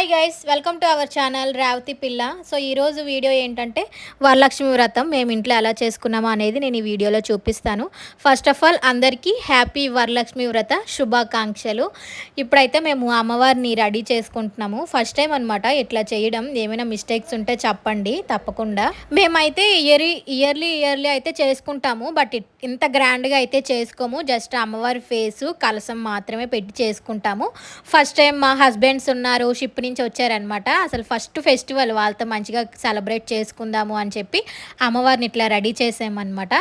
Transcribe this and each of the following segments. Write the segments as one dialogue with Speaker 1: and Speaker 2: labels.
Speaker 1: Hi guys welcome to our channel Revathi పిల్ల so ఈరోజు video ఏంటంటే వరలక్ష్మి వ్రతం మేము ఇంట్లో ఎలా చేసుకున్నామో అనేది నేను ఈ వీడియోలో చూపిస్తాను. ఫస్ట్ ఆఫ్ ఆల్ అందరికీ హ్యాపీ వరలక్ష్మి వ్రత శుభాకాంక్షలు. ఇప్పుడైతే మేము అమ్మవారిని రెడీ చేసుకుంటున్నాము. ఫస్ట్ టైం అనమాట ఇట్లా చేయడం. ఏమైనా మిస్టేక్స్ ఉంటే చెప్పండి తప్పకుండా. మేమైతే ఇయర్ ఇయర్లీ ఇయర్లీ అయితే చేసుకుంటాము. బట్ ఇంత గ్రాండ్గా అయితే చేసుకోము. జస్ట్ అమ్మవారి ఫేసు కలసం మాత్రమే పెట్టి చేసుకుంటాము. ఫస్ట్ టైం మా హస్బెండ్స్ ఉన్నారు షిప్ నుంచి వచ్చారనమాట అసలు ఫస్ట్ ఫెస్టివల్ వాళ్ళతో మంచిగా సెలబ్రేట్ చేసుకుందాము అని చెప్పి అమ్మవారిని ఇట్లా రెడీ చేసామన్నమాట.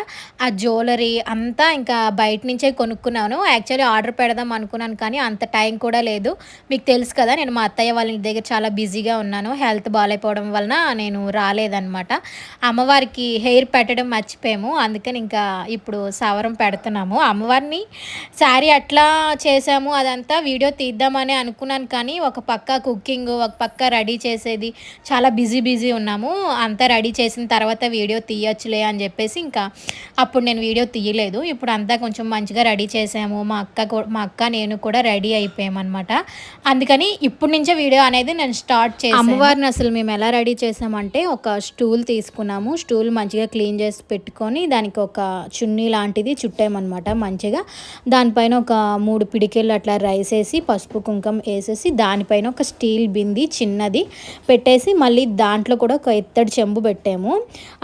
Speaker 1: ఆ జ్యువెలరీ అంతా ఇంకా బయట నుంచే కొనుక్కున్నాను. యాక్చువల్లీ ఆర్డర్ పెడదాం అనుకున్నాను కానీ అంత టైం కూడా లేదు. మీకు తెలుసు కదా నేను మా అత్తయ్య వాళ్ళ ఇంటి దగ్గర చాలా బిజీగా ఉన్నాను. హెల్త్ బాగాలేకపోవడం వలన నేను రాలేదన్నమాట. అమ్మవారికి హెయిర్ పెట్టడం మర్చిపోయాము. అందుకని ఇంకా ఇప్పుడు సవరం పెడుతున్నాము. అమ్మవారిని శారీ అట్లా చేసాము అదంతా. వీడియో తీద్దామని అనుకున్నాను కానీ ఒక పక్క కుకింగ్ ఒక పక్క రెడీ చేసేది. చాలా బిజీ బిజీ ఉన్నాము. అంతా రెడీ చేసిన తర్వాత వీడియో తీయొచ్చులే అని చెప్పేసి ఇంకా అప్పుడు నేను వీడియో తీయలేదు. ఇప్పుడు అంతా కొంచెం మంచిగా రెడీ చేసాము. మా అక్క మా అక్క నేను కూడా రెడీ అయిపోయామన్నమాట. అందుకని ఇప్పుడు నుంచే వీడియో అనేది నేను స్టార్ట్ చేసాను అమ్మవారిని అసలు మేము ఎలా రెడీ చేసామంటే ఒక స్టూల్ తీసుకున్నాము. స్టూల్ మంచిగా క్లీన్ చేసి పెట్టుకొని దానికి ఒక చున్నీ లాంటిది చుట్టామన్నమాట మంచిగా. దానిపైన ఒక మూడు పిడికెళ్ళు అట్లా రైస్ వేసి పసుపు కుంకుమ వేసేసి దానిపైన ఒక స్టీల్ బింది చిన్నది పెట్టేసి మళ్ళీ దాంట్లో కూడా ఒక ఎత్తడి చెంబు పెట్టాము.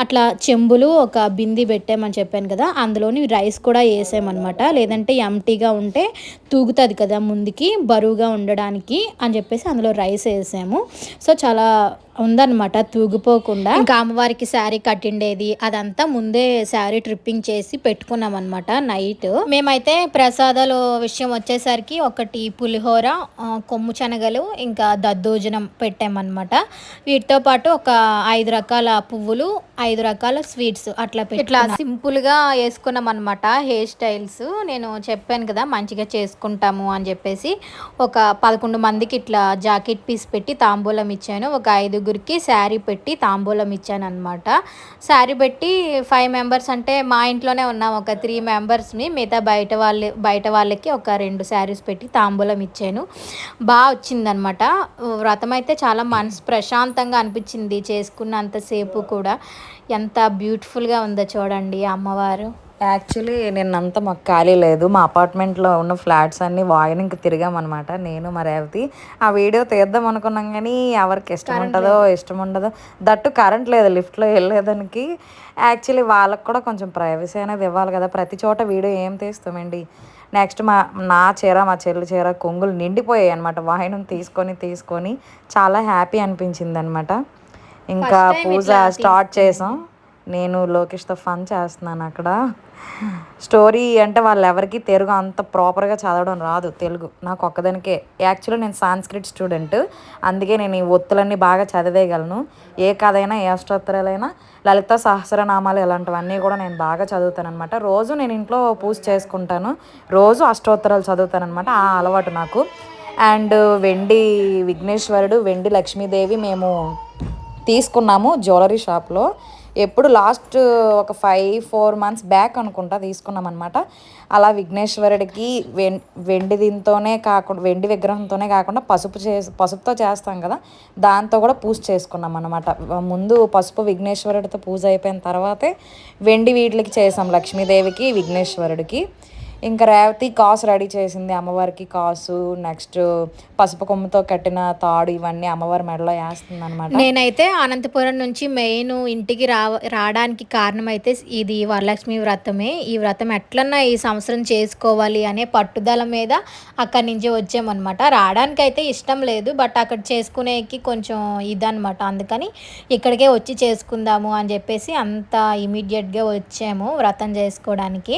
Speaker 1: అట్లా చెంబులు ఒక బింది పెట్టామని చెప్పాను కదా అందులోని రైస్ కూడా వేసామన్నమాట. లేదంటే ఎంటీగా ఉంటే తూగుతుంది కదా ముందుకి బరువుగా ఉండడానికి అని చెప్పేసి అందులో రైస్ వేసాము. సో చాలా ఉందన్నమాట తూగిపోకుండా. ఇంకా అమ్మవారికి శారీ కట్టిండేది అదంతా ముందే శారీ ట్రిప్పింగ్ చేసి పెట్టుకున్నాం అనమాట నైట్. మేమైతే ప్రసాదాలు విషయం వచ్చేసరికి ఒకటి పులిహోర కొమ్ము శనగలు ఇంకా దద్దోజనం పెట్టామన్నమాట. వీటితో పాటు ఒక ఐదు రకాల పువ్వులు ఐదు రకాల స్వీట్స్ అట్లా పెట్టి ఇట్లా సింపుల్గా వేసుకున్నాం అనమాట హెయిర్ స్టైల్స్. నేను చెప్పాను కదా మంచిగా చేసుకుంటాము అని చెప్పేసి ఒక పదకొండు మందికి ఇట్లా జాకెట్ పీస్ పెట్టి తాంబూలం ఇచ్చాను. ఒక నలుగురికి శారీ పెట్టి తాంబూలం ఇచ్చాను అనమాట శారీ పెట్టి ఫైవ్ మెంబర్స్ అంటే మా ఇంట్లోనే ఉన్నాం. ఒక త్రీ మెంబర్స్ని మిగతా బయట వాళ్ళ బయట వాళ్ళకి ఒక రెండు శారీస్ పెట్టి తాంబూలం ఇచ్చాను. బాగా వచ్చిందనమాట వ్రతం అయితే చాలా మనసు ప్రశాంతంగా అనిపించింది చేసుకున్నంతసేపు కూడా. ఎంత బ్యూటిఫుల్గా ఉందో చూడండి అమ్మవారు.
Speaker 2: యాక్చువల్లీ నిన్నంతా మాకు ఖాళీ లేదు. మా అపార్ట్మెంట్లో ఉన్న ఫ్లాట్స్ అన్నీ వాయినింగ్కి తిరిగామన్నమాట. నేను మా రేవతి. ఆ వీడియో తీద్దాం అనుకున్నాం కానీ ఎవరికి ఇష్టం ఉంటుందో ఇష్టం ఉండదో. దట్టు కరెంట్ లేదు. లిఫ్ట్లో వెళ్ళేదానికి. యాక్చువల్లీ వాళ్ళకి కూడా కొంచెం ప్రైవసీ అనేది ఇవ్వాలి కదా. ప్రతి చోట వీడియో ఏం తీస్తామండి? నెక్స్ట్ మా నా చీర మా చెల్లి చీర కొంగులు నిండిపోయాయి అనమాట వాయినం తీసుకొని తీసుకొని చాలా హ్యాపీ అనిపించింది అనమాట ఇంకా పూజ స్టార్ట్ చేసాం. నేను లోకేష్తో ఫన్ చేస్తున్నాను అక్కడ. స్టోరీ అంటే వాళ్ళు ఎవరికి తెలుగు అంత ప్రాపర్గా చదవడం రాదు తెలుగు. నాకు ఒక్కదానికే. యాక్చువల్లీ నేను సాంస్క్రిట్ స్టూడెంట్ అందుకే నేను ఈ ఒత్తులన్నీ బాగా చదివేయగలను. ఏ కథ అయినా ఏ అష్టోత్తరాలైనా లలిత సహస్రనామాలు ఇలాంటివన్నీ కూడా నేను బాగా చదువుతాను అనమాట రోజు నేను ఇంట్లో పూజ చేసుకుంటాను. రోజు అష్టోత్తరాలు చదువుతాను అనమాట ఆ అలవాటు నాకు. అండ్ వెండి విఘ్నేశ్వరుడు వెండి లక్ష్మీదేవి మేము తీసుకున్నాము జ్యువెలరీ షాప్లో. ఎప్పుడు లాస్ట్ uh, ఒక ఫైవ్ ఫోర్ మంత్స్ బ్యాక్ అనుకుంటా తీసుకున్నాం అనమాట అలా విఘ్నేశ్వరుడికి వెం వెండి దీంతోనే కాకుండా వెండి విగ్రహంతోనే కాకుండా పసుపు చే పసుపుతో చేస్తాం కదా దాంతో కూడా పూజ చేసుకున్నాం అనమాట ముందు పసుపు విఘ్నేశ్వరుడితో పూజ అయిపోయిన తర్వాతే వెండి వీటికి చేసాం లక్ష్మీదేవికి విఘ్నేశ్వరుడికి. ఇంకా రేవతి కాసు రెడీ చేసింది అమ్మవారికి కాసు నెక్స్ట్ పసుపు కొమ్ముతో కట్టిన తాడు ఇవన్నీ అమ్మవారి మెడలో వేస్తుంది అనమాట
Speaker 1: నేనైతే అనంతపురం నుంచి మెయిన్ ఇంటికి రా రావడానికి కారణం అయితే ఇది వరలక్ష్మి వ్రతమే. ఈ వ్రతం ఎట్లన్నా ఈ సంవత్సరం చేసుకోవాలి అనే పట్టుదల మీద అక్కడి నుంచి వచ్చామన్నమాట. రావడానికి అయితే ఇష్టం లేదు బట్ అక్కడ చేసుకునేకి కొంచెం ఇదనమాట అందుకని ఇక్కడికే వచ్చి చేసుకుందాము అని చెప్పేసి అంత ఇమీడియట్గా వచ్చాము వ్రతం చేసుకోవడానికి.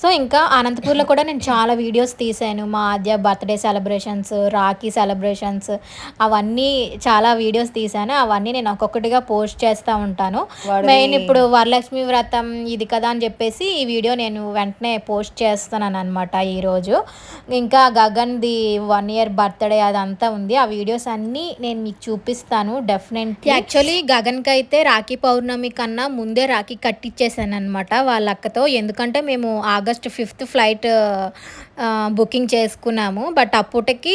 Speaker 1: సో ఇంకా అనంతపూర్లో కూడా నేను చాలా వీడియోస్ తీసాను మా Aadya birthday celebrations Rakhi celebrations అవన్నీ చాలా వీడియోస్ తీసాను అవన్నీ నేను ఒక్కొక్కటిగా పోస్ట్ చేస్తూ ఉంటాను. మెయిన్ ఇప్పుడు వరలక్ష్మి వ్రతం ఇది కదా అని చెప్పేసి ఈ వీడియో నేను వెంటనే పోస్ట్ చేస్తున్నాను అనమాట ఈరోజు. ఇంకా గగన్ది వన్ ఇయర్ బర్త్డే అదంతా ఉంది. ఆ వీడియోస్ అన్నీ నేను మీకు చూపిస్తాను డెఫినెట్లీ. యాక్చువల్లీ గగన్కి అయితే రాఖీ పౌర్ణమి కన్నా ముందే రాఖీ కట్టించేసాను అనమాట వాళ్ళ అక్కతో. ఎందుకంటే మేము ఆగస్ట్ ఫిఫ్త్ ಫ್ಲೈಟ್ బుకింగ్ చేసుకున్నాము. బట్ అప్పటికి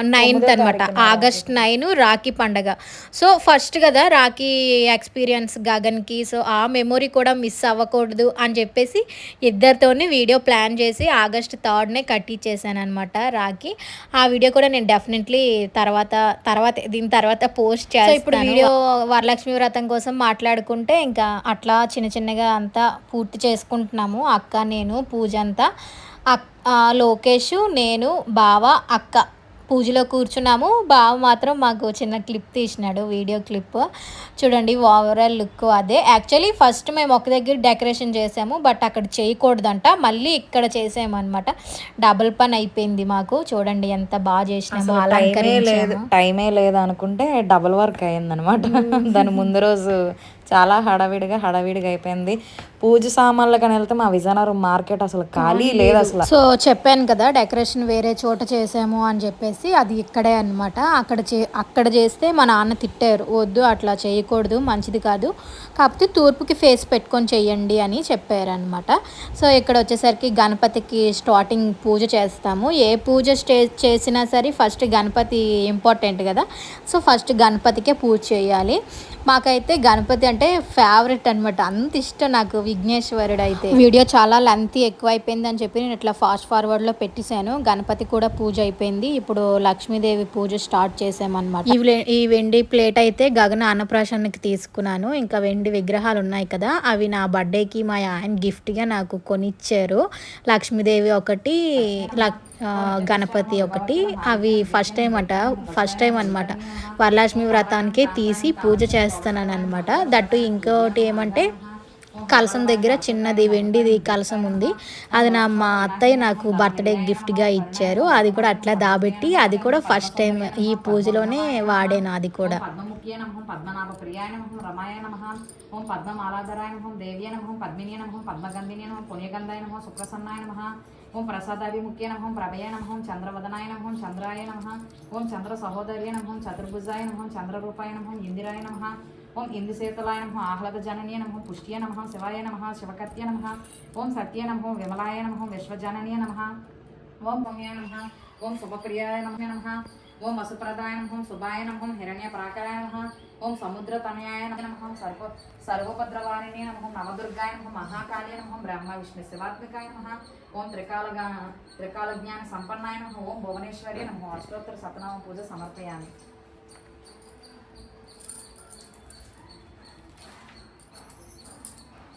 Speaker 1: నైన్త్ అనమాట ఆగస్ట్ నైన్ రాఖీ పండగ. సో ఫస్ట్ కదా రాఖీ ఎక్స్పీరియన్స్ గగన్కి. సో ఆ మెమొరీ కూడా మిస్ అవ్వకూడదు అని చెప్పేసి ఇద్దరితోనే వీడియో ప్లాన్ చేసి ఆగస్ట్ థర్డ్నే కట్టించేసాను అనమాట రాఖీ. ఆ వీడియో కూడా నేను డెఫినెట్లీ తర్వాత తర్వాత దీని తర్వాత పోస్ట్ చేస్తాను ఇప్పుడు వీడియో వరలక్ష్మి వ్రతం కోసం మాట్లాడుకుంటే ఇంకా అట్లా చిన్న చిన్నగా అంతా పూర్తి చేసుకుంటున్నాము. అక్క నేను పూజ అంతా. అక్ ఆ, లోకేష్ నేను బావ అక్క పూజలో కూర్చున్నాము. బావ మాత్రం మాకు చిన్న క్లిప్ తీసినాడు వీడియో క్లిప్. చూడండి ఓవరాల్ లుక్ అదే. యాక్చువల్లీ ఫస్ట్ మేము ఒక దగ్గర డెకరేషన్ చేసాము బట్ అక్కడ చేయకూడదంట. మళ్ళీ ఇక్కడ చేసాము అనమాట డబుల్ పని అయిపోయింది మాకు. చూడండి ఎంత బాగా చేసినాము
Speaker 2: టైమే లేదు.
Speaker 1: అలంకరించాము.
Speaker 2: టైమే లేదు అనుకుంటే డబుల్ వర్క్ అయిందనమాట దాని ముందు రోజు చాలా హడావిడిగా హడావిడిగా అయిపోయింది. పూజ సామాన్లకని వెళ్తే మా విజయనగరం మార్కెట్ అసలు ఖాళీ లేదు అసలు.
Speaker 1: సో చెప్పాను కదా డెకరేషన్ వేరే చోట చేసాము అని చెప్పేసి అది ఇక్కడే అన్నమాట. అక్కడ చే అక్కడ చేస్తే మా నాన్న తిట్టారు వద్దు అట్లా చేయకూడదు మంచిది కాదు. కాకపోతే తూర్పుకి ఫేస్ పెట్టుకొని చెయ్యండి అని చెప్పారు అనమాట సో ఇక్కడ వచ్చేసరికి గణపతికి స్టార్టింగ్ పూజ చేస్తాము. ఏ పూజ స్టే చేసినా సరే ఫస్ట్ గణపతి ఇంపార్టెంట్ కదా. సో ఫస్ట్ గణపతికే పూజ చేయాలి. మాకైతే గణపతి అంటే అంటే ఫేవరెట్ అనమాట అంత ఇష్టం నాకు విఘ్నేశ్వరుడు అయితే వీడియో చాలా లెంత్ ఎక్కువ అయిపోయింది అని చెప్పి నేను ఇట్లా ఫాస్ట్ ఫార్వర్డ్లో పెట్టేశాను. గణపతి కూడా పూజ అయిపోయింది. ఇప్పుడు లక్ష్మీదేవి పూజ స్టార్ట్ చేసామన్నమాట. ఈ ఈ వెండి ప్లేట్ అయితే గగన అన్నప్రాశానికి తీసుకున్నాను. ఇంకా వెండి విగ్రహాలు ఉన్నాయి కదా అవి నా బర్త్డేకి మా ఆయన గిఫ్ట్గా నాకు కొనిచ్చారు. లక్ష్మీదేవి ఒకటి లక్ గణపతి ఒకటి. అవి ఫస్ట్ టైం అట ఫస్ట్ టైం అనమాట వరలక్ష్మి వ్రతానికి తీసి పూజ చేస్తున్నాను అనమాట దట్టు ఇంకోటి ఏమంటే కలసం దగ్గర చిన్నది వెండిది కలసం ఉంది అది నా మా అత్తయ్య నాకు బర్త్డే గిఫ్ట్గా ఇచ్చారు అది కూడా అట్లా దాబెట్టి అది కూడా ఫస్ట్ టైం ఈ పూజలోనే వాడాను అది కూడా
Speaker 2: ఓం పద్మమాలాధరాయ నమః దేవ్యే పుణ్యగంధాయ సుప్రసన్నాయ ఓం ప్రభయ నమం చంద్రవదనాయ నమం చంద్రాయ నమ ఓం చంద్ర సహోదర్య నమం చతుర్భుజాయ నమం చంద్రరూపాయ నమం ఇందిరాయ నమ ఓం ఇందుశీతలాయ నమః ఆహ్లాద జననీయ నమః పుష్టియ నమః శివాయ నమః శివకత్య నమః ఓం సత్య నమః విమలాయ నమః విశ్వజననీయ నమః ఓం పుణ్యాయ నమః ఓం శుభప్రియాయ నమః నమః ఓం వసుప్రదాయ నమః శుభాయ నమః హిరణ్య ప్రాకారాయ నమః ఓం సముద్ర తనయాయ నమః సర్వ సర్వభద్రవాణినే నమః నవదుర్గాయ నమః మహాకాళే నమః బ్రహ్మ విష్ణు శివాత్మికాయ నమః ఓం త్రికాలగా త్రికాల జ్ఞాన సంపన్నాయ నమః ఓం భువనేశ్వరి నమః అష్టోత్తర సతనామ పూజ సమర్పయామి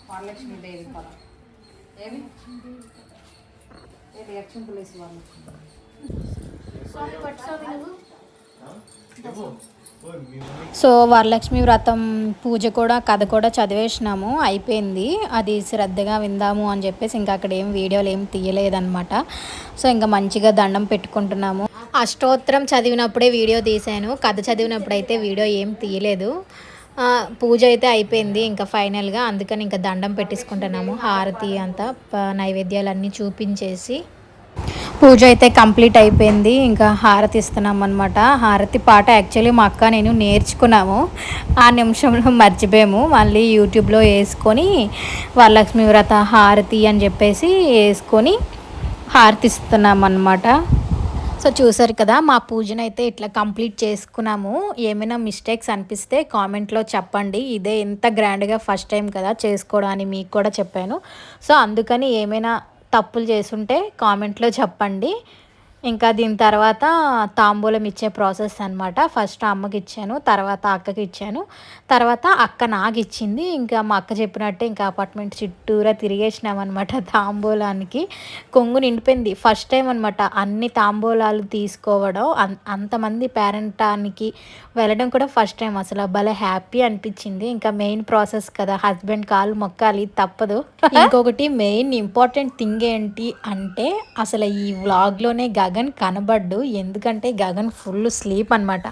Speaker 2: వరలక్ష్మి దేవి పద ఏమి? ఏది అక్షంతలు వేసి వరలక్ష్మి
Speaker 1: సో వరలక్ష్మి వ్రతం పూజ కూడా కథ కూడా చదివేసినాము. అయిపోయింది. అది శ్రద్ధగా విందాము అని చెప్పేసి ఇంకా అక్కడ ఏం వీడియోలు ఏం తీయలేదన్నమాట. సో ఇంకా మంచిగా దండం పెట్టుకుంటున్నాము. అష్టోత్తరం చదివినప్పుడే వీడియో తీశాను. కథ చదివినప్పుడు అయితే వీడియో ఏం తీయలేదు. పూజ అయితే అయిపోయింది. ఇంకా ఫైనల్గా అందుకని ఇంకా దండం పెట్టేసుకుంటున్నాము. హారతి అంతా ప- నైవేద్యాలన్నీ చూపించేసి. పూజ అయితే కంప్లీట్ అయిపోయింది. ఇంకా హారతి ఇస్తున్నాం అనమాట హారతి పాట యాక్చువల్లీ మా అక్క నేను నేర్చుకున్నాము. ఆ నిమిషంలో మర్చిపోయాము. మళ్ళీ యూట్యూబ్లో వేసుకొని వరలక్ష్మి వ్రత హారతి అని చెప్పేసి వేసుకొని హారతి ఇస్తున్నాం అనమాట సో చూసారు కదా మా పూజనైతే ఇట్లా కంప్లీట్ చేసుకున్నాము. ఏమైనా మిస్టేక్స్ అనిపిస్తే కామెంట్లో చెప్పండి. ఇదే ఇంత గ్రాండ్గా ఫస్ట్ టైం కదా చేసుకోవడానికి మీకు కూడా చెప్పాను. సో అందుకని ఏమైనా తప్పులు చేసుంటే కామెంట్లో చెప్పండి. ఇంకా దీని తర్వాత తాంబూలం ఇచ్చే ప్రాసెస్ అనమాట ఫస్ట్ అమ్మకి ఇచ్చాను తర్వాత అక్కకి ఇచ్చాను తర్వాత అక్క నాకు ఇచ్చింది ఇంకా మా అక్క చెప్పినట్టే ఇంకా అపార్ట్మెంట్ చుట్టూరా తిరిగేసినామన్నమాట తాంబూలానికి. కొంగు నిండిపోయింది. ఫస్ట్ టైం అనమాట అన్ని తాంబూలాలు తీసుకోవడం. అన్- అంతమంది పేరెంటానికి వెళ్ళడం కూడా ఫస్ట్ టైం. అసలు భలే హ్యాపీ అనిపించింది. ఇంకా మెయిన్ ప్రాసెస్ కదా హస్బెండ్ కాలు మొక్కాలి తప్పదు. ఇంకొకటి మెయిన్ ఇంపార్టెంట్ థింగ్ ఏంటి అంటే అసలు ఈ వ్లాగ్లోనే గగన్ గగన్ కనబడ్డు. ఎందుకంటే గగన్ ఫుల్ స్లీప్ అనమాట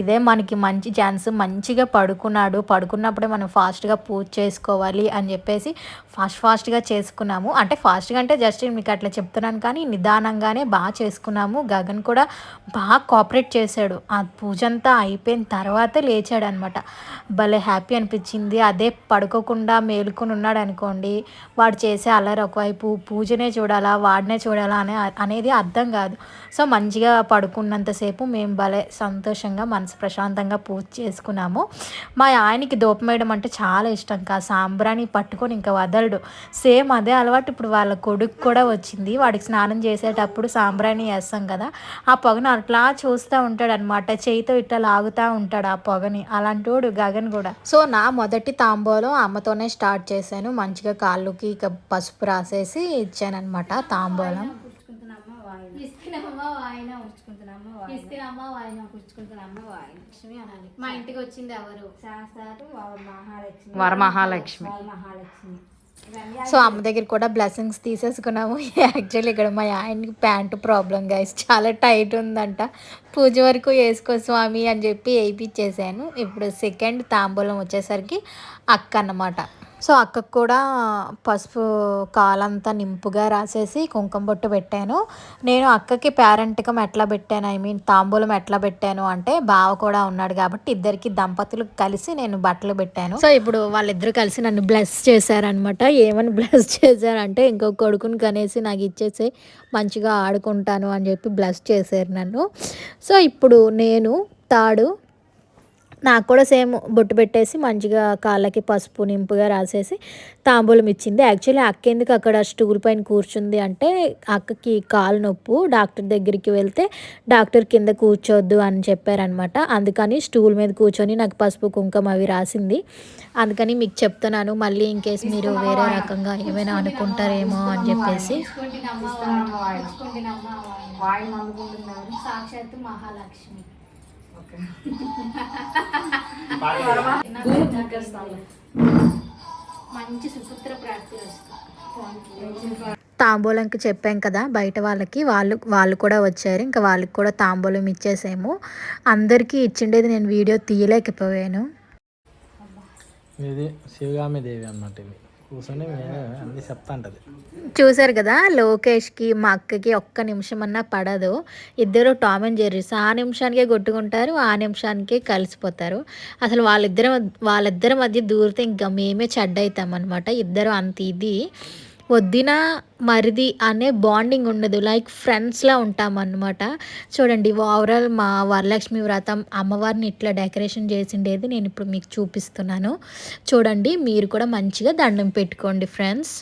Speaker 1: ఇదే మనకి మంచి ఛాన్స్ మంచిగా పడుకున్నాడు. పడుకున్నప్పుడే మనం ఫాస్ట్గా పూజ చేసుకోవాలి అని చెప్పేసి ఫాస్ట్ ఫాస్ట్గా చేసుకున్నాము. అంటే ఫాస్ట్గా అంటే జస్ట్ మీకు అట్లా చెప్తున్నాను కానీ నిదానంగానే బాగా చేసుకున్నాము. గగన్ కూడా బాగా కోఆపరేట్ చేశాడు. ఆ పూజ అంతా అయిపోయిన తర్వాతే లేచాడు అనమాట భలే హ్యాపీ అనిపించింది. అదే పడుకోకుండా మేలుకొని ఉన్నాడు అనుకోండి. వాడు చేసే అల్లరి ఒకవైపు పూజనే చూడాలా వాడినే చూడాలా అనే అనేది అర్థం కాదు. సో మంచిగా పడుకున్నంతసేపు మేము భలే సంతోషంగా మనసు ప్రశాంతంగా పూజ చేసుకున్నాము. మా ఆయనకి దూపం వేయడం అంటే చాలా ఇష్టం కా సాంబ్రాణి పట్టుకొని ఇంకా వదలడు. సేమ్ అదే అలవాటు ఇప్పుడు వాళ్ళ కొడుకు కూడా వచ్చింది. వాడికి స్నానం చేసేటప్పుడు సాంబ్రాణి వేస్తాం కదా ఆ పొగను అట్లా చూస్తూ ఉంటాడు అనమాట చేయితో ఇట్లా లాగుతూ ఉంటాడు ఆ పొగని. అలాంటి వాడు గగన్ కూడా. సో నా మొదటి తాంబూలం అమ్మతోనే స్టార్ట్ చేశాను. మంచిగా కాళ్ళుకి ఇక పసుపు రాసేసి ఇచ్చానమాట తాంబూలం.
Speaker 3: వాయిన
Speaker 1: వాయిన.
Speaker 3: లక్ష్మి అనాలి.
Speaker 1: మా ఇంటికి వచ్చింది ఎవరు?
Speaker 3: శాస్త్రాలు మహాలక్ష్మి.
Speaker 2: వరమహాలక్ష్మి
Speaker 3: మహాలక్ష్మి.
Speaker 1: సో అమ్మ దగ్గర కూడా బ్లెస్సింగ్స్ తీసేసుకున్నాము. యాక్చువల్లీ ఇక్కడ మా ఆయనకి ప్యాంటు ప్రాబ్లం గైస్ చాలా టైట్ ఉందంట. పూజ వరకు వేసుకో స్వామి అని చెప్పి వేయించేసాను. ఇప్పుడు సెకండ్ తాంబూలం వచ్చేసరికి అక్క అన్నమాట. సో అక్కకు కూడా పసుపు కాలంతా నింపుగా రాసేసి కుంకుమ బొట్టు పెట్టాను. నేను అక్కకి పేరెంట్కం ఎట్లా పెట్టాను? ఐ మీన్ తాంబూలం ఎట్లా పెట్టాను అంటే బావ కూడా ఉన్నాడు కాబట్టి ఇద్దరికి దంపతులు కలిసి నేను బట్టలు పెట్టాను. సో ఇప్పుడు వాళ్ళిద్దరు కలిసి నన్ను బ్లెస్ చేశారనమాట ఏమని బ్లెస్ చేశారంటే ఇంకో కొడుకుని కనేసి నాకు ఇచ్చేసి మంచిగా ఆడుకుంటాను అని చెప్పి బ్లెస్ చేశారు నన్ను. సో ఇప్పుడు నేను తాడు నాకు కూడా సేమ్ బొట్టు పెట్టేసి మంచిగా కాళ్ళకి పసుపు నింపుగా రాసేసి తాంబూలం ఇచ్చింది. యాక్చువల్లీ అక్క ఎందుకు అక్కడ స్టూల్ పైన కూర్చుంది అంటే అక్కకి కాలు నొప్పు డాక్టర్ దగ్గరికి వెళ్తే డాక్టర్ కింద కూర్చోవద్దు అని చెప్పారనమాట అందుకని స్టూల్ మీద కూర్చొని నాకు పసుపు కుంకుమ అవి రాసింది. అందుకని మీకు చెప్తున్నాను మళ్ళీ ఇన్ కేసు మీరు వేరే రకంగా ఏమైనా అనుకుంటారేమో అని చెప్పేసి. సాక్షాత్తు మహాలక్ష్మి. మంచి సుపుత్ర ప్రాప్తి తాంబూలంకి చెప్పాం కదా బయట వాళ్ళకి వాళ్ళు వాళ్ళు కూడా వచ్చారు ఇంకా వాళ్ళకి కూడా తాంబూలం ఇచ్చేసాము. అందరికీ ఇచ్చిండేది నేను వీడియో తీయలేకపోయాను.
Speaker 4: ఇది శివగామి దేవి అన్నమాట ఇది. కూర్చొని అన్ని చెప్తా
Speaker 1: చూసారు కదా లోకేష్కి మా అక్కకి ఒక్క నిమిషం అన్నా పడదు. ఇద్దరు టామ్ అండ్ జెర్రీస్ ఆ నిమిషానికే కొట్టుకుంటారు ఆ నిమిషానికే కలిసిపోతారు. అసలు వాళ్ళిద్దరి వాళ్ళిద్దరి మధ్య దూరితే ఇంకా మేమే చెడ్డవుతాం అనమాట ఇద్దరు అంత ఇది. వద్దిన మరిది అనే బాండింగ్ ఉండదు. లైక్ ఫ్రెండ్స్లా ఉంటాం అనమాట చూడండి ఓవరాల్ మా వరలక్ష్మి వ్రతం అమ్మవారిని ఇట్లా డెకరేషన్ చేసిండేది నేను ఇప్పుడు మీకు చూపిస్తున్నాను. చూడండి మీరు కూడా మంచిగా దండం పెట్టుకోండి ఫ్రెండ్స్.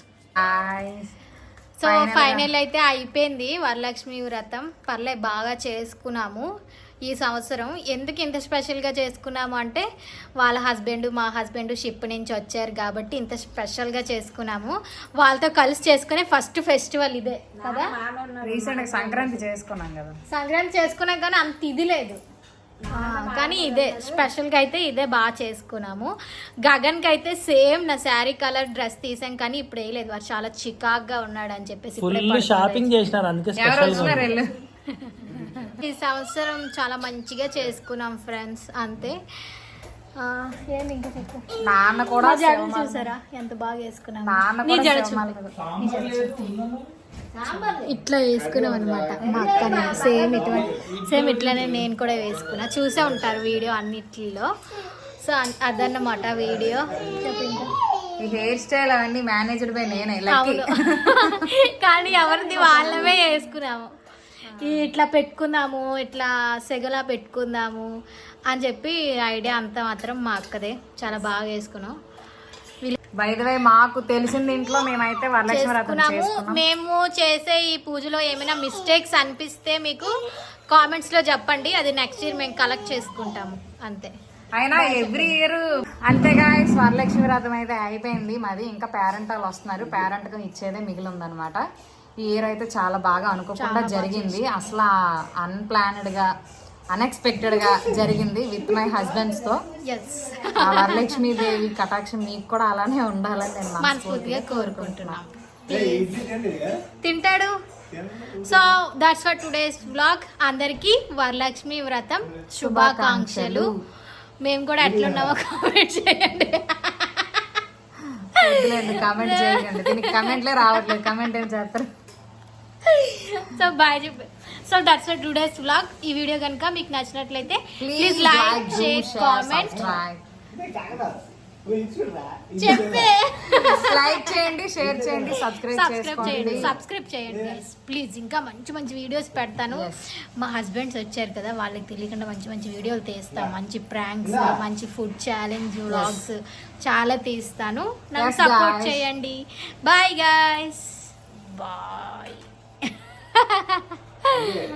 Speaker 1: సో ఫైనల్ అయితే అయిపోయింది వరలక్ష్మి వ్రతం. పర్లే బాగా చేసుకున్నాము. ఈ సంవత్సరం ఎందుకు ఇంత స్పెషల్గా చేసుకున్నాము అంటే వాళ్ళ హస్బెండ్ మా హస్బెండ్ షిప్ నుంచి వచ్చారు కాబట్టి ఇంత స్పెషల్గా చేసుకున్నాము. వాళ్ళతో కలిసి చేసుకునే ఫస్ట్ ఫెస్టివల్ ఇదే కదా?
Speaker 2: రీసెంట్ సంక్రాంతి చేసుకున్నాం కదా.
Speaker 1: సంక్రాంతి చేసుకున్నాం కానీ అంత ఇది లేదు. కానీ ఇదే స్పెషల్గా అయితే ఇదే బాగా చేసుకున్నాము. గగన్కి అయితే సేమ్ నా శారీ కలర్ డ్రెస్ తీసాం కానీ ఇప్పుడు వేయలేదు వాడు చాలా చికాక్గా ఉన్నాడు అని చెప్పేసి
Speaker 4: షాపింగ్ చేసినారు అందుకే స్పెషల్
Speaker 1: ఈ సంవత్సరం చాలా మంచిగా చేసుకున్నాం ఫ్రెండ్స్ అంతే. ఇంకా చెప్పు?
Speaker 2: నాన్న కూడా
Speaker 1: జడలు చూసారా? ఎంత బాగా వేసుకున్నాం నీ జడ ఇట్లా వేసుకున్నాం అనమాట మా అక్క నేను సేమ్ ఇటువంటి సేమ్ ఇట్లానే నేను కూడా వేసుకున్నా. చూసే ఉంటారు వీడియో అన్నిట్లో సో అదన్నమాట వీడియో.
Speaker 2: ఈ హెయిర్ స్టైల్ అవన్నీ మేనేజ్డ్ బై నేనే
Speaker 1: కానీ ఎవరిది వాళ్ళమే వేసుకున్నాము. ఇట్లా పెట్టుకుందాము ఇట్లా సెగలా పెట్టుకుందాము అని చెప్పి ఐడియా అంతా మాత్రం మా అక్కదే. చాలా బాగా వేసుకున్నాం
Speaker 2: బై ద వే మాకు తెలిసిన ఇంట్లో మేమైతే వరలక్ష్మి
Speaker 1: మేము చేసే ఈ పూజలో ఏమైనా మిస్టేక్స్ అనిపిస్తే మీకు కామెంట్స్లో చెప్పండి. అది నెక్స్ట్ ఇయర్ మేము కలెక్ట్ చేసుకుంటాము. అంతే.
Speaker 2: అయినా ఎవ్రీ ఇయర్ అంతేగా వరలక్ష్మి వ్రతం అయితే అయిపోయింది. మాది ఇంకా పేరెంట్ వాళ్ళు వస్తున్నారు. పేరెంట్కు ఇచ్చేదే మిగిలి ఉందన్నమాట ఈ ఇయర్ అయితే చాలా బాగా అనుకోకుండా జరిగింది. అసలు అన్ప్లానెడ్గా అన్ఎక్స్పెక్టెడ్గా జరిగింది విత్ మై హస్బెండ్స్తో.
Speaker 1: ఎస్
Speaker 2: ఆ వరలక్ష్మి దేవి కటాక్షం మీకు కూడా అలానే ఉండాలని నేను మనస్ఫూర్తిగా
Speaker 1: మనస్ఫూర్తిగా కోరుకుంటున్నాం. తింటాడు? So that's for today's vlog అందరికీ వరలక్ష్మి వ్రతం శుభాకాంక్షలు. మేము కూడా ఎట్లున్నామో కామెంట్ చేయండి.
Speaker 2: కామెంట్ చేయండి. దీనికి కమెంట్లే రావట్లేదు. కమెంట్ ఏం చేస్తారు?
Speaker 1: సో బాయ్ చెప్పి so that's for today's vlog ఈ వీడియో కనుక మీకు నచ్చినట్లయితే ప్లీజ్ లైక్ షేర్ కామెంట్ చెప్పే.
Speaker 2: లైక్ చేయండి షేర్ చేయండి సబ్స్క్రైబ్
Speaker 1: సబ్స్క్రైబ్ చేయండి
Speaker 2: చేసుకోండి
Speaker 1: సబ్స్క్రైబ్ చేయండి గైస్ ప్లీజ్ ఇంకా మంచి మంచి వీడియోస్ పెడతాను. మా హస్బెండ్స్ వచ్చారు కదా వాళ్ళకి తెలియకుండా మంచి మంచి వీడియోలు తీస్తాను. మంచి ప్రాంక్స్ మంచి ఫుడ్ ఛాలెంజ్ వ్లాగ్స్ చాలా తీస్తాను. నన్ను
Speaker 2: Yes,
Speaker 1: సపోర్ట్. చేయండి. Bye guys bye 哈哈哈哈哈